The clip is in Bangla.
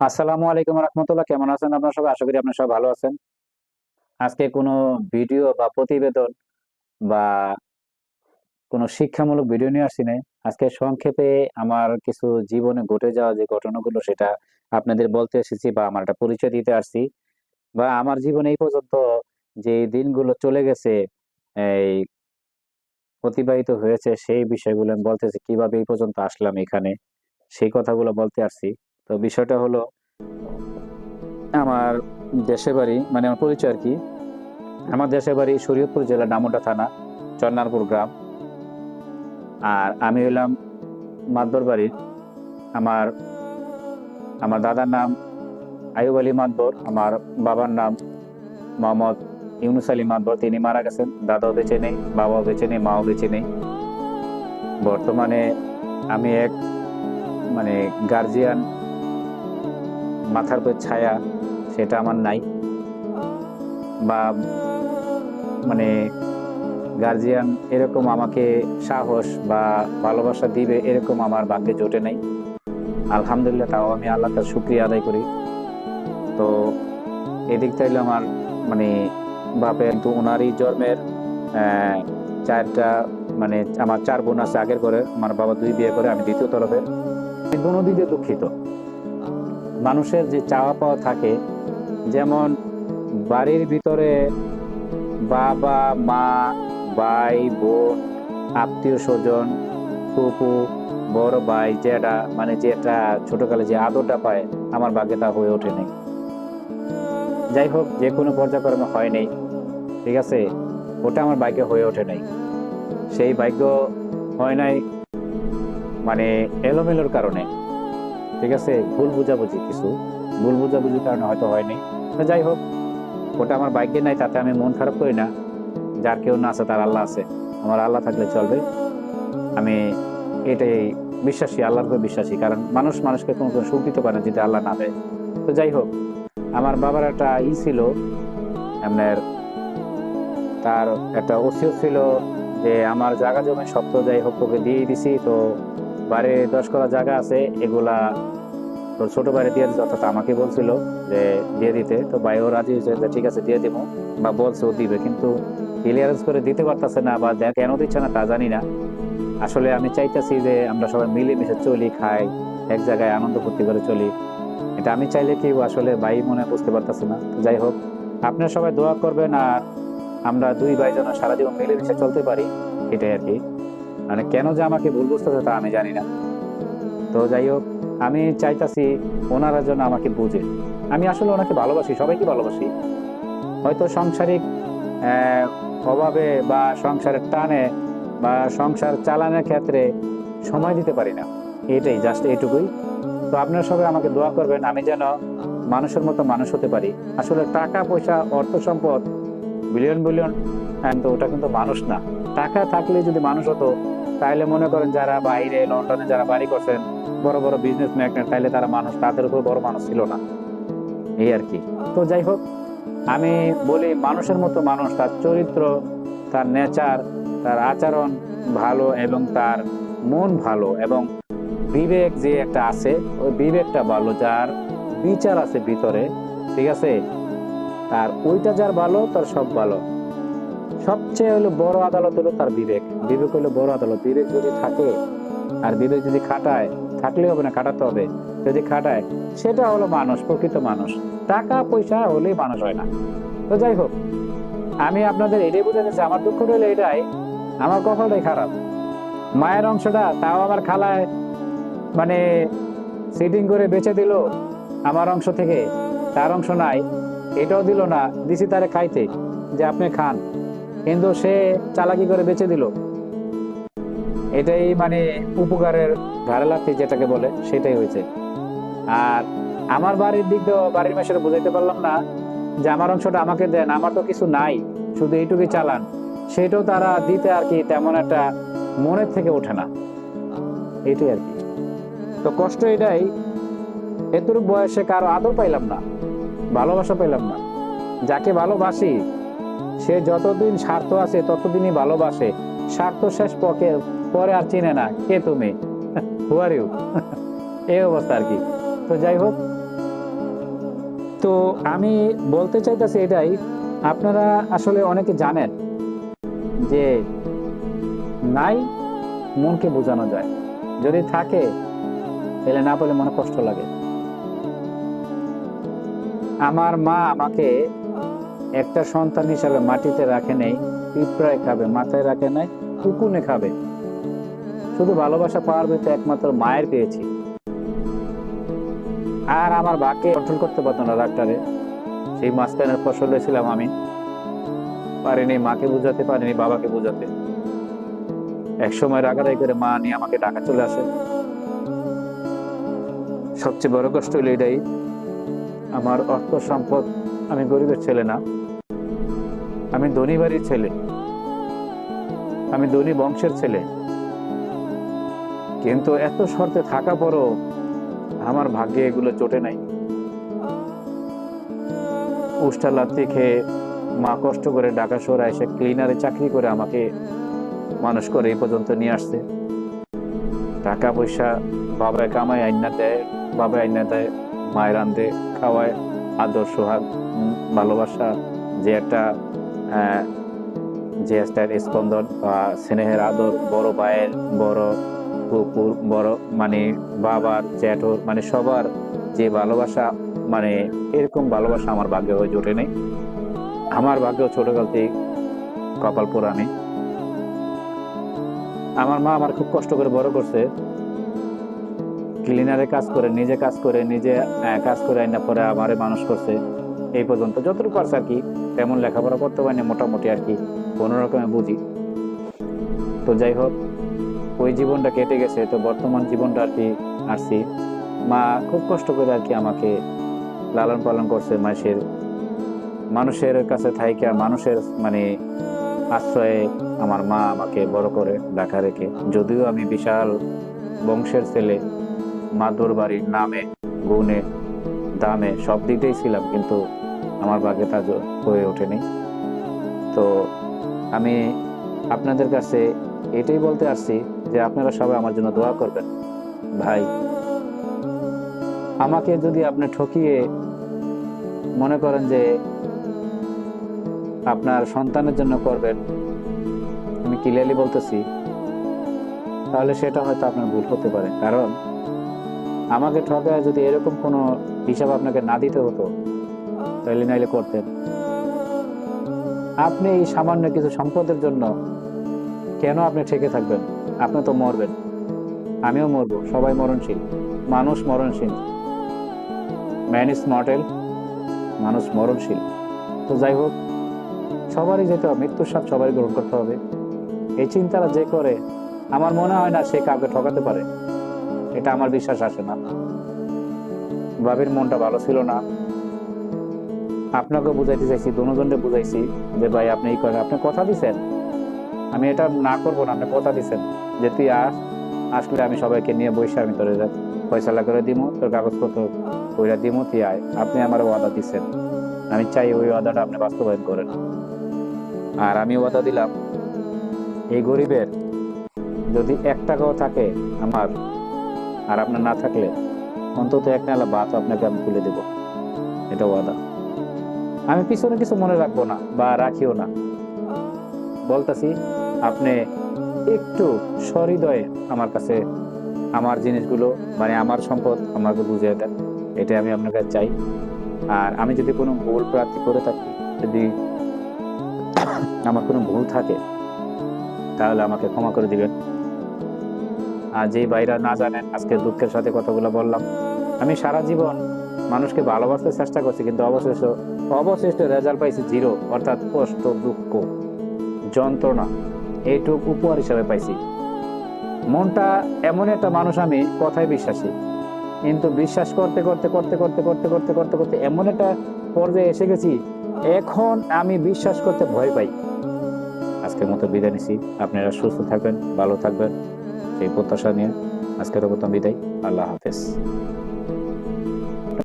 আসসালামু আলাইকুম রহমতুল্লাহ। কেমন আছেন আপনারা সবাই? আশা করি আপনারা সবাই ভালো আছেন। আজকে কোনো ভিডিও বা প্রতিবেদন বা কোনো শিক্ষামূলক ভিডিও নিয়ে আসছি নাই। আজকে সংক্ষেপে আমার কিছু জীবনে ঘটে যাওয়া যে ঘটনাগুলো সেটা আপনাদের বলতে এসেছি বা আমার একটা পরিচয় দিতে আসছি। বা আমার জীবনে এই পর্যন্ত যে দিনগুলো চলে গেছে, এই অতিবাহিত হয়েছে সেই বিষয়গুলো আমি বলতেছি কীভাবে এই পর্যন্ত আসলাম এখানে, সেই কথাগুলো বলতে আসছি। তো বিষয়টা হলো আমার দেশের বাড়ি মানে আমার পরিচয় আর কি। আমার দেশের বাড়ি শরীয়তপুর জেলা ডামোটা থানা, চন্নারপুর গ্রাম। আর আমি হলাম মাতবর বাড়ির। আমার আমার দাদার নাম আয়ুব আলী মাতবর, আমার বাবার নাম মোহাম্মদ ইউনুস আলী মাতবর। তিনি মারা গেছেন, দাদাও বেঁচে নেই, বাবাও বেঁচে নেই, মাও বেঁচে নেই। বর্তমানে আমি এক মানে গার্জিয়ান মাথার উপর ছায়া, সেটা আমার নাই। বা মানে গার্জিয়ান এরকম আমাকে সাহস বা ভালোবাসা দিবে এরকম আমার ভাগ্যে জোটে নাই। আলহামদুলিল্লাহ, তাও আমি আল্লাহ তার শুক্রিয়া আদায় করি। তো এদিক থেকে আমার মানে বাপে কিন্তু ওনারই জন্মের চারটা মানে আমার চার বোন আছে আগের করে আমার বাবা দুই বিয়ে করে, আমি দ্বিতীয় তরফের দুনো দিকে দুঃখিত। মানুষের যে চাওয়া পাওয়া থাকে, যেমন বাড়ির ভিতরে বাবা, মা, ভাই, বোন, আত্মীয় স্বজন, ফুপু, বড় ভাই যেটা মানে যেটা ছোটোকালে যে আদরটা পায়, আমার ভাগ্যে তা হয়ে ওঠে নাই। যাই হোক, যে কোনো পর্যায়ক্রমে হয় নাই, ঠিক আছে? ওটা আমার ভাগ্যে হয়ে ওঠে নাই। সেই ভাগ্য হয় নাই মানে এলোমেলোর কারণে। ঠিক আছে? ভুল বুঝাবুঝি কিছু। ভুল বুঝাবুঝির কারণে হয়তো হয়নি। তো যাই হোক, ওটা আমার ভাগ্যে নাই, তাতে আমি মন খারাপ করি না। যার কেউ না আছে, তার আল্লাহ আছে। আমার আল্লাহ থাকলে চলবে। আমি এটাই বিশ্বাসী, আল্লাহর উপর বিশ্বাসী। কারণ মানুষ মানুষকে কোনো কোনো সুখ দিতে পারে যদি আল্লাহ না দেয়। তো যাই হোক, আমার বাবার একটা ই ছিল, আপনার তার একটা ওসিও ছিল যে, আমার জায়গা জমি সব তো যাই হোক, তোকে দিয়ে দিছি, তো বাড়ি দশ করা জায়গা আছে, এগুলা তোর ছোট বাড়ি দিয়ে অর্থাৎ আমাকে বলছিল যে দিয়ে দিতে। তো ভাইও রাজি হয়েছে যে ঠিক আছে, দিয়ে দিব। বা বলছে ও দিবে, কিন্তু ক্লিয়ারেন্স করে দিতে পারতেছে না বা দেখ কেন দিচ্ছে না তা জানি না। আসলে আমি চাইতেছি যে আমরা সবাই মিলেমিশে চলি, খাই, এক জায়গায় আনন্দ ফুর্তি করে চলি। এটা আমি চাইলে কি আসলে ভাই মনে বুঝতে পারতেছে না। যাই হোক, আপনারা সবাই দোয়া করবেন আর আমরা দুই ভাই যেন সারা জীবন মিলেমিশে চলতে পারি, এটাই আর কি। মানে কেন যে আমাকে ভুল বুঝতেছে তা আমি জানি না। তো যাই হোক, আমি চাইতাছি ওনারা যেন আমাকে বুঝে। আমি আসলে ওনাকে ভালোবাসি, সবাইকে ভালোবাসি। হয়তো সাংসারিক অভাবে বা সংসারের টানে বা সংসার চালানোর ক্ষেত্রে সময় দিতে পারি না। এটাই জাস্ট এটুকুই। তো আপনারা সবাই আমাকে দোয়া করবেন, আমি যেন মানুষের মতো মানুষ হতে পারি। আসলে টাকা, পয়সা, অর্থ সম্পদ বিলিয়ন বিলিয়ন তো ওটা কিন্তু মানুষ না। টাকা থাকলে যদি মানুষ হতো তাহলে মনে করেন যারা বাইরে লন্ডনে যারা বাড়ি করছেন, বড় বড় বিজনেস ম্যাগনেট তাইলে তারা মানুষ, তাদের উপর বড় মানুষ ছিল না। এই আর কি। তো যাই হোক, আমি বলি মানুষের মতো মানুষ, তার চরিত্র, তার নেচার তার আচরণ ভালো এবং তার মন ভালো এবং বিবেক যে একটা আছে, ওই বিবেকটা ভালো, যার বিচার আছে ভিতরে, ঠিক আছে? তার ওইটা যার ভালো, তার সব ভালো। সবচেয়ে হলো বড় আদালত হলো তার বিবেক। বিবেক হলো বড় আদালত। বিবেক যদি থাকে, আর বিবেক যদি খাটায়, থাকলে হবে না, খাটাতে হবে। যদি খাটায়, সেটা হলো মানুষ, প্রকৃত মানুষ। টাকা, পয়সা হলেই মানুষ হয় না। তো যাই হোক, আমি আপনাদের এটাই বুঝাতে চাই, আমার দুঃখটা হলো এটাই, আমার কপালটাই খারাপ। মায়ের অংশটা তাও আমার খালায় মানে সিটিং করে বেচে দিল আমার অংশ থেকে, তার অংশ নাই, এটাও দিল না। দিছি তারে খাইতে, যে আপনি খান। কিন্তু সে চালাকি করে বেচে দিল। এটাই মানে উপকারের লাগতে যেটাকে বলে, সেটাই হয়েছে। আর আমার বাড়ির দিক দিয়েও বাড়ির মাসের বুঝাইতে পারলাম না যে আমার অংশটা আমাকে দেন, আমার তো কিছু নাই, শুধু এইটুকুই চালান। সেটাও তারা দিতে আর কি তেমন একটা মনের থেকে ওঠে না। এটাই আর কি। তো কষ্ট এটাই, এতটুকু বয়সে কারও আদর পাইলাম না, ভালোবাসা পাইলাম না। যাকে ভালোবাসি সে যতদিন স্বার্থ আছে, ততদিনই ভালোবাসে। স্বার্থ শেষ পকে, পরে আর চিনে না কে তুমি? হু আর ইউ এই অবস্থা আর কি। তো যাই হোক, তো আমি বলতে চাইতেছি এটাই, আপনারা আসলে অনেকে জানেন যে নাই মনকে বোঝানো যায়। যদি থাকে, তাহলে না বলে মনে কষ্ট লাগে। আমার মা আমাকে একটা সন্তান হিসাবে মাটিতে রাখে নেই, পিঁপড়ায় খাবে, মাথায় রাখে নাই কুকুনে খাবে। শুধু ভালোবাসা পাওয়ার ভিতরে একমাত্র মায়ের পেয়েছি। আর আমার বাকে কন্ট্রোল করতে পারতো না ডাক্তারে। সেই মাঝখানের ফসল হয়েছিলাম আমি। পারিনি মাকে বুঝাতে, পারিনি বাবাকে বুঝাতে। এক সময় রাগারাই করে মা নিয়ে আমাকে ডাকা চলে আসে। সবচেয়ে বড় কষ্ট হলো এটাই। আমার অর্থ সম্পদ, আমি গরিবের ছেলে না। আমি ধনী বাড়ির ছেলে। আমি ধনী বংশের ছেলে। কিন্তু এত শর্তে থাকা পরও আমার ভাগ্যে এগুলো চটে নাই। উষ্টা লাত্তি খেয়ে মা কষ্ট করে ঢাকা শহরে এসে ক্লিনারে চাকরি করে আমাকে মানুষ করে এই পর্যন্ত নিয়ে আসছে। টাকা পয়সা বাবায় কামায়, আইনা দেয়, বাবায় আইনা দেয়, মায়ের আনতে খাওয়ায়, আদর, সোহাগ ভালোবাসা, যে একটা আহ, যে একটা স্পন্দন বা স্নেহের আদর বড় ভাইয়ের বড় কুকুর বড় মানে বাবার জ্যাঠোর মানে সবার যে ভালোবাসা মানে এরকম ভালোবাসা আমার ভাগ্যে হয়ে জোটে নেই। আমার ভাগ্য ছোটকালতেই কপাল পোড়ানি। আমার মা আমার খুব কষ্ট করে বড় করছে। ক্লিনারে কাজ করে নিজে কাজ করে নিজে কাজ করে আইনা পরে আমারে মানুষ করছে। এই পর্যন্ত যতটুকু পারছে আর কি। তেমন লেখাপড়া করতে পারিনি, মোটামুটি আর কি, কোনো রকমে বুঝি। তো যাই হোক, ওই জীবনটা কেটে গেছে, তো বর্তমান জীবনটা আর কি আসছি মা খুব কষ্ট করে আর কি আমাকে লালন পালন করছে মাসের। মানুষের কাছে থাইকা, মানুষের মানে আশ্রয়ে আমার মা আমাকে বড় করে ঢাকা রেখে। যদিও আমি বিশাল বংশের ছেলে, মাদুর বাড়ির নামে, গুণে, দামে সব দিকেই ছিলাম, কিন্তু আমার ভাগ্যে তা হয়ে ওঠেনি। তো আমি আপনাদের কাছে এটাই বলতে আসছি যে আপনারা সবাই আমার জন্য দোয়া করবেন। ভাই, আমাকে যদি আপনি ঠকিয়ে মনে করেন যে আপনার সন্তানের জন্য করবেন, আমি ক্লিয়ারলি বলতেছি, তাহলে সেটা হয়তো আপনার ভুল হতে পারে। কারণ আমাকে ঠকায় যদি এরকম কোনো হিসাব আপনাকে না দিতে হতো, তাহলে নাইলে করতেন। আপনি এই সামান্য কিছু সম্পদের জন্য কেন আপনি ঠেকে থাকবেন? আপনি তো মরবেন। আমিও মরবো, সবাই মরণশীল, মানুষ মরণশীল। ম্যান ইজ মর্টেল মানুষ মরণশীল। তো যাই হোক, সবারই যেতে হবে, মৃত্যুর স্বাদ সবারই গ্রহণ করতে হবে। এই চিন্তাটা যে করে, আমার মনে হয় না সে কাউকে ঠকাতে পারে। এটা আমার বিশ্বাস আসে না। বাবির মনটা ভালো ছিল না। আপনাকে বুঝাইতে চাইছি, দুজনকে বুঝাইছি যে ভাই আপনি এই করেন আপনি কথা দিছেন। আমি এটা না করব না, আপনি কথা দিছেন যে তুই আস, আসলে আমি সবাইকে নিয়ে বসে আমি তোর ফয়সালা করে দিমু, তোর কাগজপত্র কইরা দিমু, তুই আয়। আপনি আমার ওয়াদা দিচ্ছেন আমি চাই ওই ওয়াদাটা আপনি বাস্তবায়ন করেন। আর আমি ওয়াদা দিলাম, এই গরিবের যদি এক টাকাও থাকে আমার, আর আপনার না থাকলে অন্তত এক নালা বাত আপনাকে আমি তুলে দেব। এটা ওয়াদা। আমি পিছনে কিছু মনে রাখব না বা রাখিও না। বলতাছি, আপনি একটু সহৃদয়ে আমার কাছে আমার জিনিসগুলো মানে আমার সম্পদ আমাকে বুঝিয়ে দেন। এটা আমি আপনার কাছে চাই। আর আমি যদি কোনো ভুল প্রার্থী করে থাকি, যদি আমার কোনো ভুল থাকে, তাহলে আমাকে ক্ষমা করে দিবেন। আর যেই ভাইরা না জানেন, আজকে দুঃখের সাথে কথাগুলো বললাম, আমি সারা জীবন মানুষকে ভালোবাসতে চেষ্টা করছি, কিন্তু অবশেষ, অবশিষ্ট রেজাল্ট পাইছি জিরো অর্থাৎ কষ্ট, দুঃখ, যন্ত্রণা, এইটুক উপহার হিসাবে পাইছি। মনটা এমন একটা মানুষ আমি, কথায় বিশ্বাসী। কিন্তু বিশ্বাস করতে করতে করতে করতে করতে করতে করতে করতে এমন একটা পর্যায়ে এসে গেছি, এখন আমি বিশ্বাস করতে ভয় পাই। আজকের মতো বিদায় নিছি। আপনারা সুস্থ থাকবেন, ভালো থাকবেন সেই প্রত্যাশা নিয়ে আজকের মতো বিদায়। আল্লাহ হাফেজ।